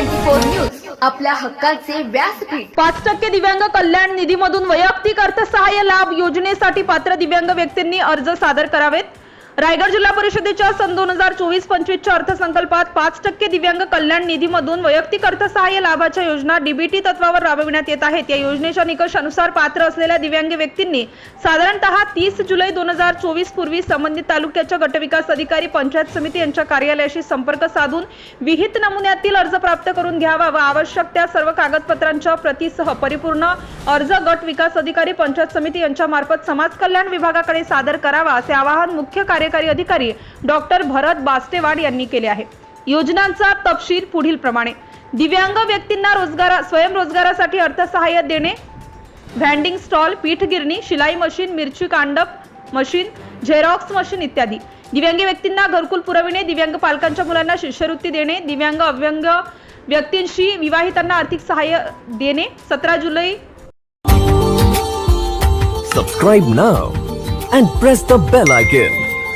Twenty four news आपल्या हक्काचे व्यासपीठ. पाच टक्के दिव्यांग कल्याण निधीमधून वैयक्तिक अर्थसहाय्य लाभ योजनेसाठी पात्र दिव्यांग व्यक्तींनी अर्ज सादर करावेत. रायगड जिल्हा परिषदेच्या सन दोन हजार चोवीस पंचवीसच्या अर्थसंकल्पात पाच टक्के दिव्यांग कल्याण निधीमधून वैयक्तिक अर्थसहाय्य लाभाच्या योजना डीबीटी तत्वावर राबविण्यात येत आहेत. या योजनेच्या निकषानुसार पात्र असलेल्या दिव्यांग व्यक्तींनी साधारणतः तीस जुलै दोन हजार चोवीस पूर्वी संबंधित तालुक्याच्या गटविकास अधिकारी पंचायत समिती यांच्या कार्यालयाशी संपर्क साधून विहित नमुन्यातील अर्ज प्राप्त करून घ्यावा व आवश्यक त्या सर्व कागदपत्रांच्या प्रतीसह परिपूर्ण अर्ज गट विकास अधिकारी पंचायत समिती यांच्या मार्फत समाज कल्याण विभागाकडे सादर करावा असे आवाहन मुख्य कार्य कार्यकारी अधिकारी डॉक्टर भरत बास्टेवाड यांनी केले आहे. योजनांचा तपशील पुढील प्रमाणे. दिव्यांग व्यक्तींना रोजगार स्वयंरोजगारासाठी अर्थसहाय्य देणे. व्हँडिंग स्टॉल पीठ गिरणी शिलाई मशीन मिरची कांडप मशीन झेरॉक्स मशीन इत्यादी. दिव्यांग व्यक्तींना घरकुल पुरविणे दिव्यांग पालकांच्या मुलांना शिष्यवृत्ती देणे दिव्यांग अव्यंग व्यक्तींशी विवाहितांना आर्थिक सहाय्य देणे. सतरा जुलै. Subscribe now and press the bell icon